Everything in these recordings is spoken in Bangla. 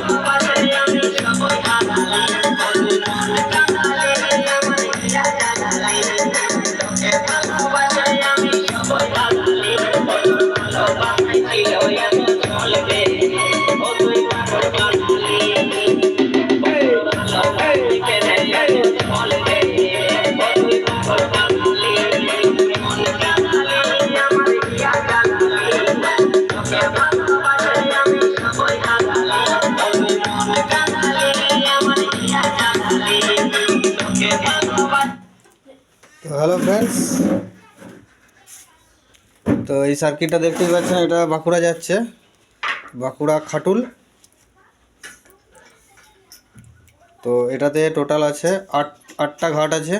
তো হ্যালো ফ্রেন্ডস তো এই সার্কিটটা দেখতেই পাচ্ছেন, এটা বাঁকুড়া যাচ্ছে। বাঁকুড়া খাটুল। তো এটাতে টোটাল আছে আট, আটটা ঘাট আছে।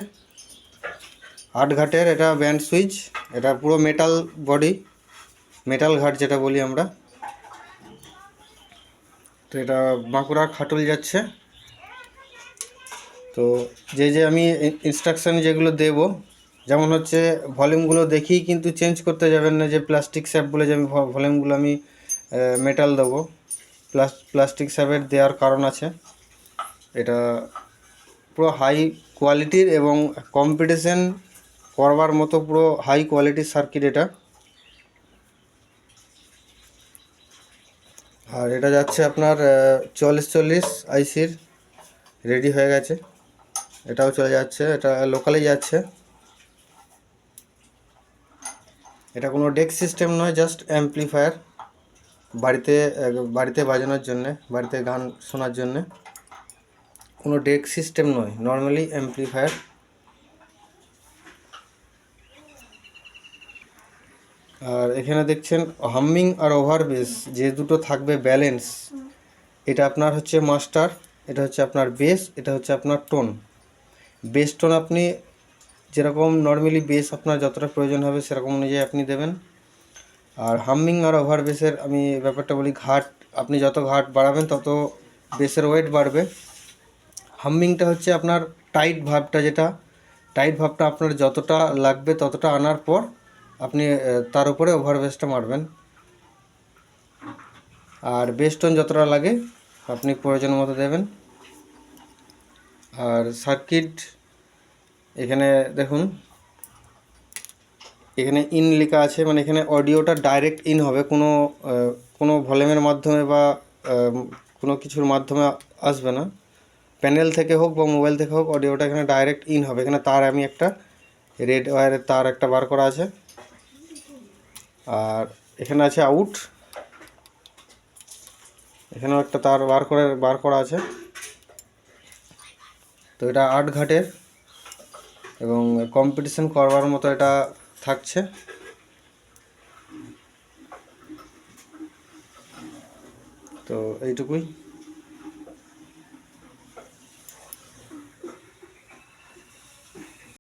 আট ঘাটের এটা ব্যান্ড সুইচ এটা পুরো মেটাল বডি মেটাল ঘাট যেটা বলি আমরা। তো এটা বাঁকুড়া খাটুল যাচ্ছে। তো যে যে আমি ইনস্ট্রাকশান যেগুলো দেব, যেমন হচ্ছে ভলিউমগুলো দেখেই কিন্তু চেঞ্জ করতে যাবেন না যে প্লাস্টিক স্যাপ বলে যে আমি ভলিউমগুলো আমি মেটাল দেবো। প্লাস প্লাস্টিক স্যাপের দেওয়ার কারণ আছে। এটা পুরো হাই কোয়ালিটির এবং কম্পিটিশন করবার মতো পুরো হাই কোয়ালিটির সার্কিট এটা। আর এটা যাচ্ছে আপনার চল্লিশ চল্লিশ আইসির রেডি হয়ে গেছে। এটাও চলে যাচ্ছে, এটা লোকালে যাচ্ছে। এটা কোনো ডেক সিস্টেম নয় জাস্ট অ্যাম্পলিফায়ার বাড়িতে বাড়িতে বাজানোর জন্যে, বাড়িতে গান শোনার জন্যে। কোনো ডেক সিস্টেম নয় নর্মালি অ্যাম্পলিফায়ার আর এখানে দেখছেন হামিং আর ওভার বেস যে দুটো থাকবে ব্যালেন্স এটা আপনার হচ্ছে মাস্টার এটা হচ্ছে আপনার বেস এটা হচ্ছে আপনার টোন বেস টোন আপনি যেরকম নর্মালি বেস আপনার যতটা প্রয়োজন হবে সেরকম অনুযায়ী আপনি দেবেন। আর হামিং আর ওভার বেসের আমি ব্যাপারটা বলি, ঘাট, আপনি যত ঘাট বাড়াবেন তত বেসের ওয়েট বাড়বে। হামিংটা হচ্ছে আপনার টাইট ভাবটা যেটা টাইট ভাবটা আপনার যতটা লাগবে ততটা আনার পর আপনি তার উপরে ওভার বেসটা মারবেন। আর বেস টোন যতটা লাগে আপনি প্রয়োজন মতো দেবেন। আর সার্কিট এখানে দেখুন, এখানে ইন লেখা আছে মানে এখানে অডিওটা ডাইরেক্ট ইন হবে, কোনো কোনো ভলিউমের মাধ্যমে বা কোনো কিছুর মাধ্যমে আসবে না। প্যানেল থেকে হোক বা মোবাইল থেকে হোক অডিওটা এখানে ডাইরেক্ট ইন হবে। এখানে তার আমি একটা রেড ওয়ারের তার একটা বার করা আছে। আর এখানে আছে আউট এখানেও একটা তার বার করে, বার করা আছে। তো এটা আট ঘাটের এবং কম্পিটিশন করবার মতো এটা থাকছে। তো এইটুকুই।